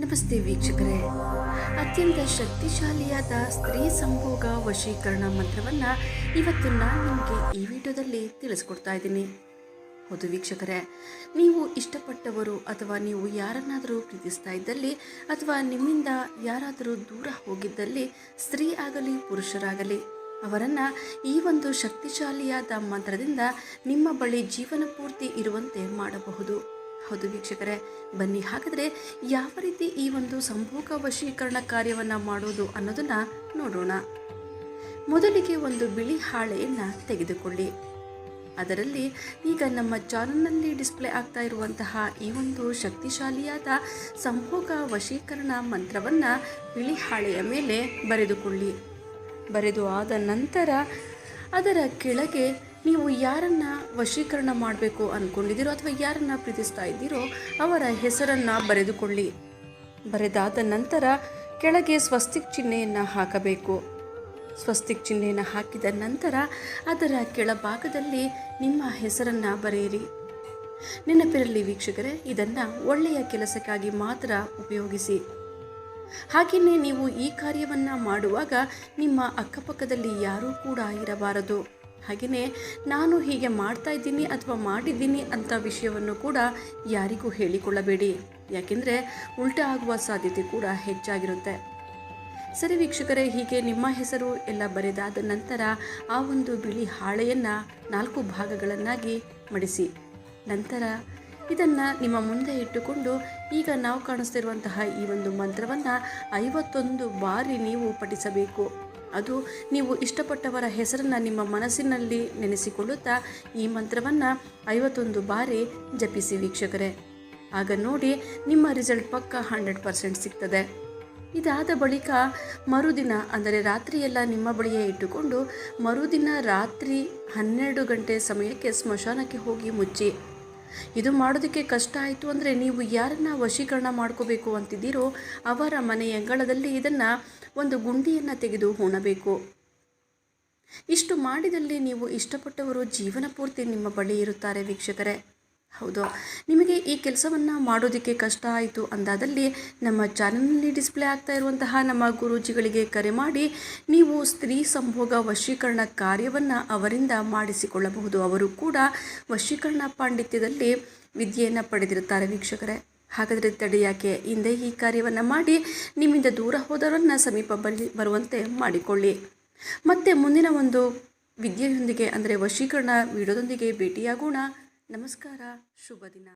ನಮಸ್ತೆ ವೀಕ್ಷಕರೇ. ಅತ್ಯಂತ ಶಕ್ತಿಶಾಲಿಯಾದ ಸ್ತ್ರೀ ಸಂಭೋಗ ವಶೀಕರಣ ಮಂತ್ರವನ್ನು ಇವತ್ತು ನಾನು ನಿಮಗೆ ಈ ವಿಡಿಯೋದಲ್ಲಿ ತಿಳಿಸ್ಕೊಡ್ತಾ ಇದ್ದೀನಿ. ಹೌದು ವೀಕ್ಷಕರೇ, ನೀವು ಇಷ್ಟಪಟ್ಟವರು ಅಥವಾ ನೀವು ಯಾರನ್ನಾದರೂ ಪ್ರೀತಿಸ್ತಾ ಇದ್ದಲ್ಲಿ ಅಥವಾ ನಿಮ್ಮಿಂದ ಯಾರಾದರೂ ದೂರ ಹೋಗಿದ್ದಲ್ಲಿ ಸ್ತ್ರೀ ಆಗಲಿ, ಪುರುಷರಾಗಲಿ, ಅವರನ್ನು ಈ ಒಂದು ಶಕ್ತಿಶಾಲಿಯಾದ ಮಂತ್ರದಿಂದ ನಿಮ್ಮ ಬಳಿ ಜೀವನ ಪೂರ್ತಿ ಇರುವಂತೆ ಮಾಡಬಹುದು. ಹೌದು ವೀಕ್ಷಕರೇ, ಬನ್ನಿ. ಹಾಗಾದರೆ ಯಾವ ರೀತಿ ಈ ಒಂದು ಸಂಭೋಗ ವಶೀಕರಣ ಕಾರ್ಯವನ್ನು ಮಾಡೋದು ಅನ್ನೋದನ್ನು ನೋಡೋಣ. ಮೊದಲಿಗೆ ಒಂದು ಬಿಳಿ ಹಾಳೆಯನ್ನು ತೆಗೆದುಕೊಳ್ಳಿ. ಅದರಲ್ಲಿ ಈಗ ನಮ್ಮ ಚಾನಲ್ನಲ್ಲಿ ಡಿಸ್ಪ್ಲೇ ಆಗ್ತಾ ಇರುವಂತಹ ಈ ಒಂದು ಶಕ್ತಿಶಾಲಿಯಾದ ಸಂಭೋಗ ವಶೀಕರಣ ಮಂತ್ರವನ್ನು ಬಿಳಿ ಹಾಳೆಯ ಮೇಲೆ ಬರೆದುಕೊಳ್ಳಿ. ಬರೆದು ಆದ ನಂತರ ಅದರ ಕೆಳಗೆ ನೀವು ಯಾರನ್ನ ವಶೀಕರಣ ಮಾಡಬೇಕು ಅಂದ್ಕೊಂಡಿದ್ದೀರೋ ಅಥವಾ ಯಾರನ್ನ ಪ್ರೀತಿಸ್ತಾ ಇದ್ದೀರೋ ಅವರ ಹೆಸರನ್ನು ಬರೆದುಕೊಳ್ಳಿ. ಬರೆದಾದ ನಂತರ ಕೆಳಗೆ ಸ್ವಸ್ತಿಕ್ ಚಿಹ್ನೆಯನ್ನು ಹಾಕಬೇಕು. ಸ್ವಸ್ತಿಕ್ ಚಿಹ್ನೆಯನ್ನು ಹಾಕಿದ ನಂತರ ಅದರ ಕೆಳಭಾಗದಲ್ಲಿ ನಿಮ್ಮ ಹೆಸರನ್ನು ಬರೆಯಿರಿ. ನೆನಪಿರಲಿ ವೀಕ್ಷಕರೇ, ಇದನ್ನು ಒಳ್ಳೆಯ ಕೆಲಸಕ್ಕಾಗಿ ಮಾತ್ರ ಉಪಯೋಗಿಸಿ. ಹಾಗೆಯೇ ನೀವು ಈ ಕಾರ್ಯವನ್ನು ಮಾಡುವಾಗ ನಿಮ್ಮ ಅಕ್ಕಪಕ್ಕದಲ್ಲಿ ಯಾರೂ ಕೂಡ ಇರಬಾರದು. ಹಾಗೆಯೇ ನಾನು ಹೀಗೆ ಮಾಡ್ತಾ ಇದ್ದೀನಿ ಅಥವಾ ಮಾಡಿದ್ದೀನಿ ಅಂತ ವಿಷಯವನ್ನು ಕೂಡ ಯಾರಿಗೂ ಹೇಳಿಕೊಳ್ಳಬೇಡಿ. ಯಾಕೆಂದರೆ ಉಲ್ಟಾ ಆಗುವ ಸಾಧ್ಯತೆ ಕೂಡ ಹೆಚ್ಚಾಗಿರುತ್ತೆ. ಸರಿ ವೀಕ್ಷಕರೇ, ಹೀಗೆ ನಿಮ್ಮ ಹೆಸರು ಎಲ್ಲ ಬರೆದಾದ ನಂತರ ಆ ಒಂದು ಬಿಳಿ ಹಾಳೆಯನ್ನು ನಾಲ್ಕು ಭಾಗಗಳನ್ನಾಗಿ ಮಡಿಸಿ. ನಂತರ ಇದನ್ನು ನಿಮ್ಮ ಮುಂದೆ ಇಟ್ಟುಕೊಂಡು ಈಗ ನಾವು ಕಾಣಿಸ್ತಿರುವಂತಹ ಈ ಒಂದು ಮಂತ್ರವನ್ನು ಐವತ್ತೊಂದು ಬಾರಿ ನೀವು ಪಠಿಸಬೇಕು. ಅದು ನೀವು ಇಷ್ಟಪಟ್ಟವರ ಹೆಸರನ್ನು ನಿಮ್ಮ ಮನಸ್ಸಿನಲ್ಲಿ ನೆನೆಸಿಕೊಳ್ಳುತ್ತಾ ಈ ಮಂತ್ರವನ್ನು ಐವತ್ತೊಂದು ಬಾರಿ ಜಪಿಸಿ ವೀಕ್ಷಕರೇ. ಆಗ ನೋಡಿ ನಿಮ್ಮ ರಿಸಲ್ಟ್ ಪಕ್ಕ ಹಂಡ್ರೆಡ್ ಪರ್ಸೆಂಟ್ ಸಿಗ್ತದೆ. ಇದಾದ ಬಳಿಕ ಮರುದಿನ, ಅಂದರೆ ರಾತ್ರಿಯೆಲ್ಲ ನಿಮ್ಮ ಬಳಿಯೇ ಇಟ್ಟುಕೊಂಡು ಮರುದಿನ ರಾತ್ರಿ ಹನ್ನೆರಡು ಗಂಟೆ ಸಮಯಕ್ಕೆ ಸ್ಮಶಾನಕ್ಕೆ ಹೋಗಿ ಮುಚ್ಚಿ. ಇದು ಮಾಡೋದಕ್ಕೆ ಕಷ್ಟ ಆಯಿತು ಅಂದರೆ ನೀವು ಯಾರನ್ನ ವಶೀಕರಣ ಮಾಡ್ಕೋಬೇಕು ಅಂತಿದ್ದೀರೋ ಅವರ ಮನೆಯ ಅಂಗಳದಲ್ಲಿ ಇದನ್ನು ಒಂದು ಗುಂಡಿಯನ್ನು ತೆಗೆದು ಹೂಣಬೇಕು. ಇಷ್ಟು ಮಾಡಿದಲ್ಲಿ ನೀವು ಇಷ್ಟಪಟ್ಟವರು ಜೀವನ ಪೂರ್ತಿ ನಿಮ್ಮ ಬಳಿ ಇರುತ್ತಾರೆ ವೀಕ್ಷಕರೇ. ಹೌದು. ನಿಮಗೆ ಈ ಕೆಲಸವನ್ನು ಮಾಡೋದಕ್ಕೆ ಕಷ್ಟ ಆಯಿತು ಅಂದಾದಲ್ಲಿ ನಮ್ಮ ಚಾನಲ್ನಲ್ಲಿ ಡಿಸ್ಪ್ಲೇ ಆಗ್ತಾ ಇರುವಂತಹ ನಮ್ಮ ಗುರೂಜಿಗಳಿಗೆ ಕರೆ ಮಾಡಿ ನೀವು ಸ್ತ್ರೀ ಸಂಭೋಗ ವಶೀಕರಣ ಕಾರ್ಯವನ್ನು ಅವರಿಂದ ಮಾಡಿಸಿಕೊಳ್ಳಬಹುದು. ಅವರು ಕೂಡ ವಶೀಕರಣ ಪಾಂಡಿತ್ಯದಲ್ಲಿ ವಿದ್ಯೆಯನ್ನು ಪಡೆದಿರುತ್ತಾರೆ ವೀಕ್ಷಕರೇ. ಹಾಗಾದರೆ ತಡೆಯಾಕೆ ಹಿಂದೆ ಈ ಕಾರ್ಯವನ್ನು ಮಾಡಿ ನಿಮ್ಮಿಂದ ದೂರ ಹೋದವರನ್ನು ಸಮೀಪ ಬರುವಂತೆ ಮಾಡಿಕೊಳ್ಳಿ. ಮತ್ತು ಮುಂದಿನ ಒಂದು ವಿದ್ಯೆಯೊಂದಿಗೆ, ಅಂದರೆ ವಶೀಕರಣ ವಿಡಿಯೋದೊಂದಿಗೆ ಭೇಟಿಯಾಗೋಣ. ನಮಸ್ಕಾರ ಶುಭ ದಿನ.